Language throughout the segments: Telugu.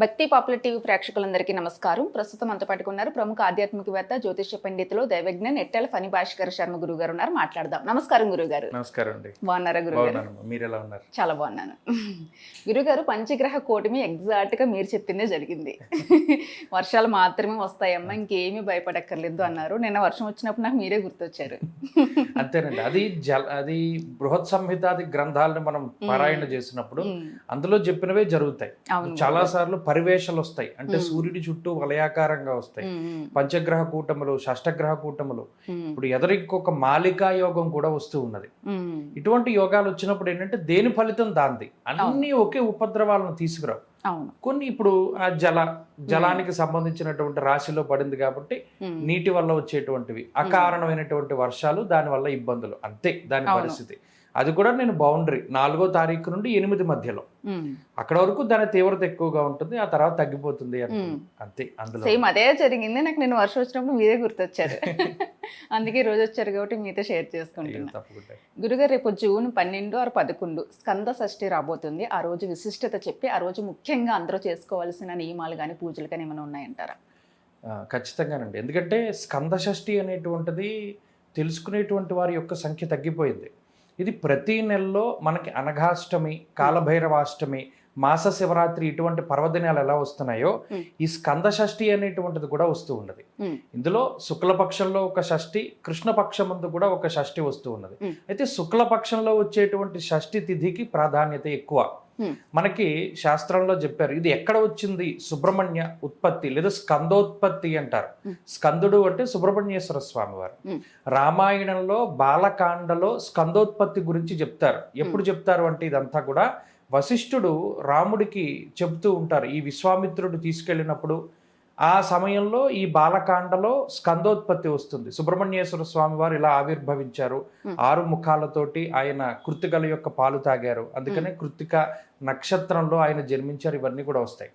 భక్తి పాపులర్ టీవీ ప్రేక్షకులందరికీ నమస్కారం. ప్రస్తుతం అంత పట్టుకున్నారు ప్రముఖ ఆధ్యాత్మికవేత్త జ్యోతిష పండితులు దైవజ్ఞ నెట్టెల ఫణి భాస్కర్ శర్మ గురువు గారు ఉన్నారు. మాట్లాడదాం. నమస్కారం గురువు గారు నమస్కారం అండి. బాగున్నారా గురువు గారు బాగున్నాను మీరు ఎలా ఉన్నారు? చాలా బాగున్నాను. గురుగారు పంచగ్రహ కూటమి ఎగ్జాక్ట్గా మీరు చెప్పిందే జరిగింది. వర్షాలు మాత్రమే వస్తాయమ్మా ఇంకేమీ భయపడక్కర్లేదు అన్నారు. నిన్న వర్షం వచ్చినప్పుడు నాకు మీరే గుర్తొచ్చారు. అంతేనండి. అది జల అది బృహత్ సంహితాది గ్రంథాలను మనం పారాయణ చేసినప్పుడు అందులో చెప్పినవే జరుగుతాయి. చాలా సార్లు పరివేషాలు వస్తాయి అంటే. సూర్యుడి చుట్టూ వలయాకారంగా వస్తాయి. పంచగ్రహ కూటములు షష్టగ్రహ కూటములు. ఇప్పుడు ఎదరికి మాలికా యోగం కూడా వస్తూ ఉన్నది. ఇటువంటి యోగాలు వచ్చినప్పుడు ఏంటంటే దేని ఫలితం దాంది? అన్ని ఒకే ఉపద్రవాలను తీసుకురావు. కొన్ని ఇప్పుడు ఆ జల జలానికి సంబంధించినటువంటి రాశిలో పడింది కాబట్టి నీటి వల్ల వచ్చేటువంటివి అకారణమైనటువంటి వర్షాలు దాని వల్ల ఇబ్బందులు. అంతే దాని. పరిస్థితి. అది కూడా నేను బౌండరీ. నాలుగో తారీఖు నుండి ఎనిమిది మధ్యలో. అక్కడ వరకు దాని తీవ్రత ఎక్కువగా ఉంటుంది ఆ తర్వాత తగ్గిపోతుంది. అంతే అందులో. సేమ్ అదే జరిగింది. నాకు నేను వర్షం వచ్చినప్పుడు మీరే గుర్తొచ్చారు. అందుకే రోజు వచ్చారు కాబట్టి మీతో షేర్ అయ్యో, చేసుకుంటున్నా తప్పకుండా. గురుగారు రేపు జూన్ పన్నెండు ఆరు పదకొండు స్కంద షష్ఠి రాబోతుంది. ఆ రోజు విశిష్టత చెప్పి ఆ రోజు ముఖ్యంగా అందరూ చేసుకోవాల్సిన నియమాలు కానీ పూజలు కానీ ఏమైనా ఉన్నాయంటారా? ఖచ్చితంగానండి. ఎందుకంటే స్కంద షష్ఠి అనేటువంటిది తెలుసుకునేటువంటి వారి యొక్క సంఖ్య తగ్గిపోయింది. ఇది ప్రతి నెలలో మనకి అనఘాష్టమి కాలభైరవాష్టమి మాస శివరాత్రి ఇటువంటి పర్వదినాలు ఎలా వస్తున్నాయో. ఈ స్కంద షష్ఠి అనేటువంటిది కూడా వస్తూ ఉన్నది. ఇందులో శుక్లపక్షంలో ఒక షష్ఠి కృష్ణపక్షం ముందు కూడా ఒక షష్ఠి వస్తూ ఉన్నది. అయితే శుక్లపక్షంలో వచ్చేటువంటి షష్ఠి తిథికి ప్రాధాన్యత ఎక్కువ. మనకి శాస్త్రంలో చెప్పారు ఇది ఎక్కడ వచ్చింది? సుబ్రహ్మణ్య ఉత్పత్తి లేదా స్కందోత్పత్తి అంటారు. స్కందుడు అంటే సుబ్రహ్మణ్యేశ్వర స్వామి వారు. రామాయణంలో బాలకాండలో స్కందోత్పత్తి గురించి చెప్తారు. ఎప్పుడు చెప్తారు అంటే ఇదంతా కూడా వశిష్ఠుడు రాముడికి చెబుతూ ఉంటారు. ఈ విశ్వామిత్రుడు తీసుకెళ్ళినప్పుడు ఆ సమయంలో ఈ బాలకాండలో స్కందోత్పత్తి వస్తుంది. సుబ్రహ్మణ్యేశ్వర స్వామి వారు ఇలా ఆవిర్భవించారు. ఆరు ముఖాలతోటి ఆయన కృతికల యొక్క పాలు తాగారు. అందుకనే కృతిక నక్షత్రంలో ఆయన జన్మించారు. ఇవన్నీ కూడా వస్తాయి.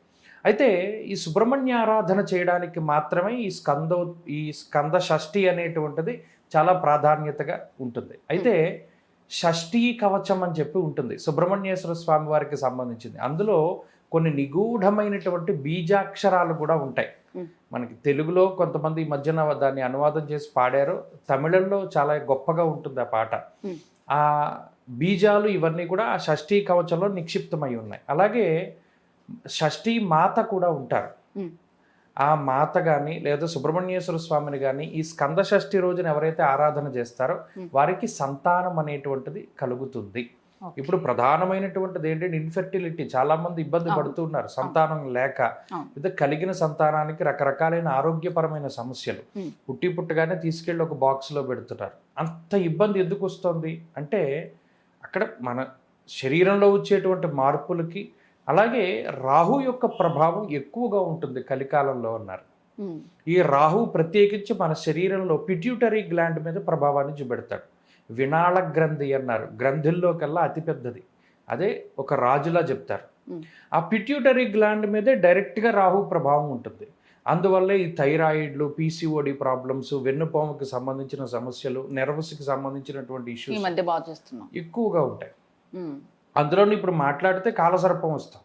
అయితే ఈ సుబ్రహ్మణ్య ఆరాధన చేయడానికి మాత్రమే ఈ స్కందో ఈ స్కంద షష్ఠి అనేటువంటిది చాలా ప్రాధాన్యతగా ఉంటుంది. అయితే షష్ఠీ కవచం అని చెప్పి ఉంటుంది. సుబ్రహ్మణ్యేశ్వర స్వామి వారికి సంబంధించింది. అందులో కొన్ని నిగూఢమైనటువంటి బీజాక్షరాలు కూడా ఉంటాయి. మనకి తెలుగులో కొంతమంది ఈ మధ్యన దాన్ని అనువాదం చేసి పాడారు తమిళంలో చాలా గొప్పగా ఉంటుంది ఆ పాట. ఆ బీజాలు ఇవన్నీ కూడా ఆ షష్ఠీ కవచంలో నిక్షిప్తమై ఉన్నాయి అలాగే షష్ఠీ మాత కూడా ఉంటారు. ఆ మాత కానీ లేదా సుబ్రహ్మణ్యేశ్వర స్వామిని కానీ ఈ స్కంద షష్ఠి రోజున ఎవరైతే ఆరాధన చేస్తారో. వారికి సంతానం అనేటువంటిది కలుగుతుంది. ఇప్పుడు ప్రధానమైనటువంటిది ఏంటంటే ఇన్ఫెర్టిలిటీ చాలా మంది ఇబ్బంది. పడుతున్నారు సంతానం లేక. ఇది కలిగిన సంతానానికి రకరకాలైన ఆరోగ్యపరమైన సమస్యలు. పుట్టి పుట్టగానే తీసుకెళ్ళి ఒక బాక్స్లో పెడుతున్నారు. అంత ఇబ్బంది ఎందుకు వస్తుంది? అంటే అక్కడ మన శరీరంలో వచ్చేటువంటి మార్పులకి అలాగే రాహు యొక్క ప్రభావం ఎక్కువగా ఉంటుంది కలికాలంలో అన్నారు. ఈ రాహు ప్రత్యేకించి మన శరీరంలో పిట్యూటరీ గ్లాండ్ మీద ప్రభావాన్ని చూపెడతాడు. వినాళ గ్రంథి అన్నారు. గ్రంథుల్లో కల్లా అతిపెద్దది. అదే ఒక రాజులా చెప్తారు. ఆ పిట్యూటరీ గ్లాండ్ మీదే డైరెక్ట్గా రాహు ప్రభావం ఉంటుంది. అందువల్ల ఈ థైరాయిడ్లు పీసీఓడి ప్రాబ్లమ్స్ వెన్నుపాముకి సంబంధించిన సమస్యలు నెర్వస్కి సంబంధించినటువంటి ఇష్యూస్ ఎక్కువగా ఉంటాయి. అందులో ఇప్పుడు మాట్లాడితే కాలసర్పం వస్తుంది.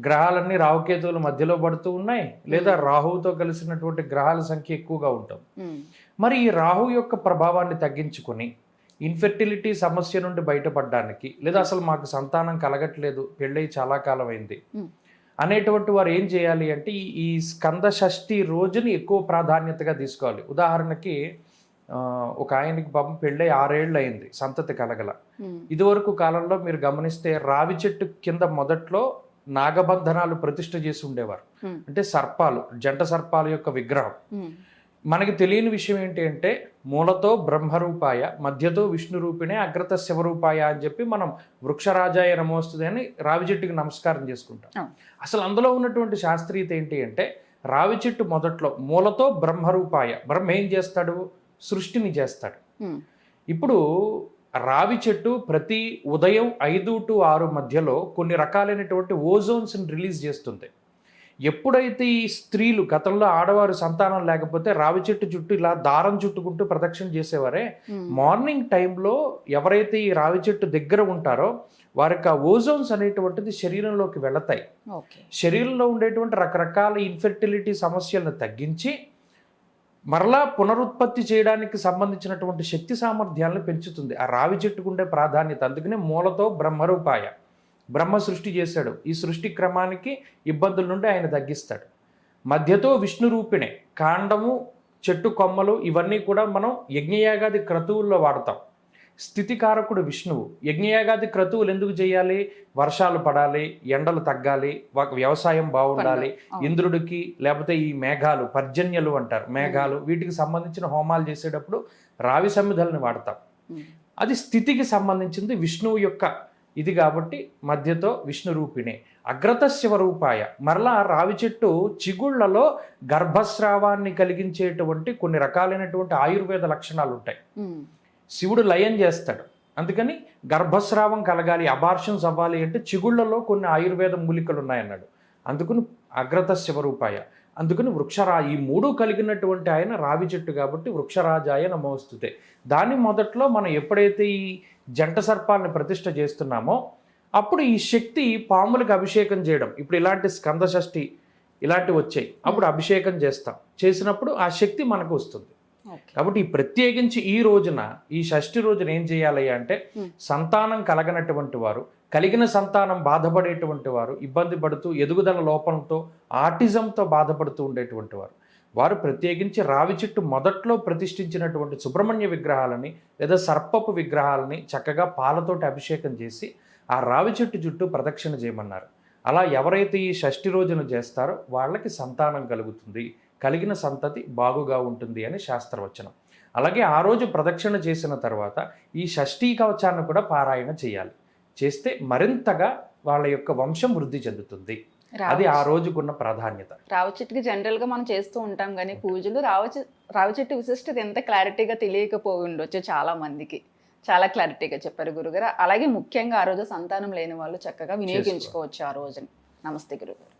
గ్రహాలన్నీ రాహుకేతువుల మధ్యలో పడుతూ ఉన్నాయి. లేదా రాహువుతో కలిసినటువంటి గ్రహాల సంఖ్య ఎక్కువగా ఉంటుంది. మరి ఈ రాహు యొక్క ప్రభావాన్ని తగ్గించుకొని ఇన్ఫెర్టిలిటీ సమస్య నుండి బయటపడడానికి లేదా అసలు మాకు సంతానం కలగట్లేదు పెళ్ళై చాలా కాలం అయింది. అనేటువంటి వారు ఏం చేయాలి అంటే ఈ స్కంద షష్ఠి రోజుని ఎక్కువ ప్రాధాన్యతగా తీసుకోవాలి. ఉదాహరణకి ఒక ఆయనకి పాపం పెళ్ళై ఆరేళ్ళు అయింది సంతతి కలగల. ఇదివరకు కాలంలో మీరు గమనిస్తే రావి చెట్టు కింద మొదట్లో నాగబంధనాలు ప్రతిష్ఠ చేసి ఉండేవారు. అంటే సర్పాలు జంట సర్పాల యొక్క విగ్రహం. మనకి తెలియని విషయం ఏంటి అంటే మూలతో బ్రహ్మరూపాయ మధ్యతో విష్ణు రూపిణే అగ్రత శివరూపాయ అని చెప్పి మనం వృక్షరాజాయ నమోస్తుంది అని రావి చెట్టుకి నమస్కారం చేసుకుంటాం. అసలు అందులో ఉన్నటువంటి శాస్త్రీయత ఏంటి అంటే రావి చెట్టు మొదట్లో మూలతో బ్రహ్మరూపాయ బ్రహ్మ ఏం చేస్తాడు? సృష్టిని చేస్తాడు. ఇప్పుడు రావి చెట్టు ప్రతి ఉదయం ఐదు టు ఆరు మధ్యలో కొన్ని రకాలైనటువంటి ఓజోన్స్ని రిలీజ్ చేస్తుంది. ఎప్పుడైతే ఈ స్త్రీలు గతంలో ఆడవారు సంతానం లేకపోతే రావి చెట్టు చుట్టూ ఇలా దారం చుట్టుకుంటూ ప్రదక్షిణ చేసేవారే ఉమ్. మార్నింగ్ టైంలో ఎవరైతే ఈ రావి చెట్టు దగ్గర ఉంటారో వారికి ఆ ఓజోన్స్ అనేటువంటిది శరీరంలోకి వెళతాయి. శరీరంలో ఉండేటువంటి రకరకాల ఇన్ఫెర్టిలిటీ సమస్యలను తగ్గించి మరలా పునరుత్పత్తి చేయడానికి సంబంధించినటువంటి శక్తి సామర్థ్యాలను పెంచుతుంది. ఆ రావి చెట్టుకు ఉండే ప్రాధాన్యత అందుకనే మూలతో బ్రహ్మరూపాయ. బ్రహ్మ సృష్టి చేశాడు. ఈ సృష్టి క్రమానికి ఇబ్బందుల నుండి ఆయన తగ్గిస్తాడు. మధ్యతో విష్ణు రూపిణే కాండము చెట్టు కొమ్మలు ఇవన్నీ కూడా మనం యజ్ఞయాగాది క్రతువుల్లో వాడతాం. స్థితికారకుడు విష్ణువు. యజ్ఞయాగాది క్రతువులు ఎందుకు చేయాలి? వర్షాలు పడాలి ఎండలు తగ్గాలి వ్యవసాయం బాగుండాలి. ఇంద్రుడికి లేకపోతే ఈ మేఘాలు పర్జన్యలు అంటారు. మేఘాలు వీటికి సంబంధించిన హోమాలు చేసేటప్పుడు రావి సమిధల్ని వాడతాం. అది స్థితికి సంబంధించింది విష్ణువు యొక్క ఇది కాబట్టి మధ్యతో విష్ణు రూపిణే అగ్రత శివరూపాయ మరలా రావి చెట్టు చిగుళ్ళలో గర్భస్రావాన్ని కలిగించేటువంటి కొన్ని రకాలైనటువంటి ఆయుర్వేద లక్షణాలు ఉంటాయి. శివుడు లయం చేస్తాడు. అందుకని గర్భస్రావం కలగాలి అబార్షన్స్ అవ్వాలి అంటే చిగుళ్ళలో కొన్ని ఆయుర్వేద మూలికలు ఉన్నాయన్నాడు అందుకని అగ్రత శివరూపాయ అందుకని వృక్షరా ఈ మూడు కలిగినటువంటి ఆయన రావి చెట్టు కాబట్టి వృక్షరాజాయ నమోస్తుతే. దాని మొదట్లో మనం ఎప్పుడైతే ఈ జంట సర్పాలను ప్రతిష్ఠ చేస్తున్నామో అప్పుడు ఈ శక్తి పాములకు అభిషేకం చేయడం. ఇప్పుడు ఇలాంటి స్కంద షష్ఠి ఇలాంటివి వచ్చాయి. అప్పుడు అభిషేకం చేస్తాం. చేసినప్పుడు ఆ శక్తి మనకు వస్తుంది. కాబట్టి ఈ ప్రత్యేకించి ఈ రోజున ఈ షష్ఠి రోజున ఏం చేయాలి అంటే Hmm. సంతానం కలగనటువంటి వారు కలిగిన సంతానం బాధపడేటువంటి వారు ఇబ్బంది పడుతూ ఎదుగుదల లోపంతో ఆటిజంతో బాధపడుతూ ఉండేటువంటి వారు. వారు ప్రత్యేకించి రావి చెట్టు మొదట్లో ప్రతిష్ఠించినటువంటి సుబ్రహ్మణ్య విగ్రహాలని లేదా సర్పపు విగ్రహాలని చక్కగా పాలతోటి అభిషేకం చేసి ఆ రావి చెట్టు చుట్టూ ప్రదక్షిణ చేయమన్నారు. అలా ఎవరైతే ఈ షష్ఠి రోజున చేస్తారో వాళ్ళకి సంతానం కలుగుతుంది. కలిగిన సంతతి బాగుగా ఉంటుంది అని శాస్త్రవచనం. అలాగే ఆ రోజు ప్రదక్షిణ చేసిన తర్వాత ఈ షష్ఠీ కవచాన్ని కూడా పారాయణ చేయాలి. చేస్తే మరింతగా వాళ్ళ యొక్క వంశం వృద్ధి చెందుతుంది. అది ఆ రోజుకున్న ప్రాధాన్యత. రావి చెట్టుకి జనరల్గా మనం చేస్తూ ఉంటాం కానీ పూజలు రావి రావి చెట్టు విశిష్టత ఎంత క్లారిటీగా తెలియకపోయి ఉండొచ్చు చాలా మందికి. చాలా క్లారిటీగా చెప్పారు గురుగారు. అలాగే ముఖ్యంగా ఆ రోజు సంతానం లేని వాళ్ళు చక్కగా వినియోగించుకోవచ్చు ఆ రోజుని. నమస్తే గురుగారు.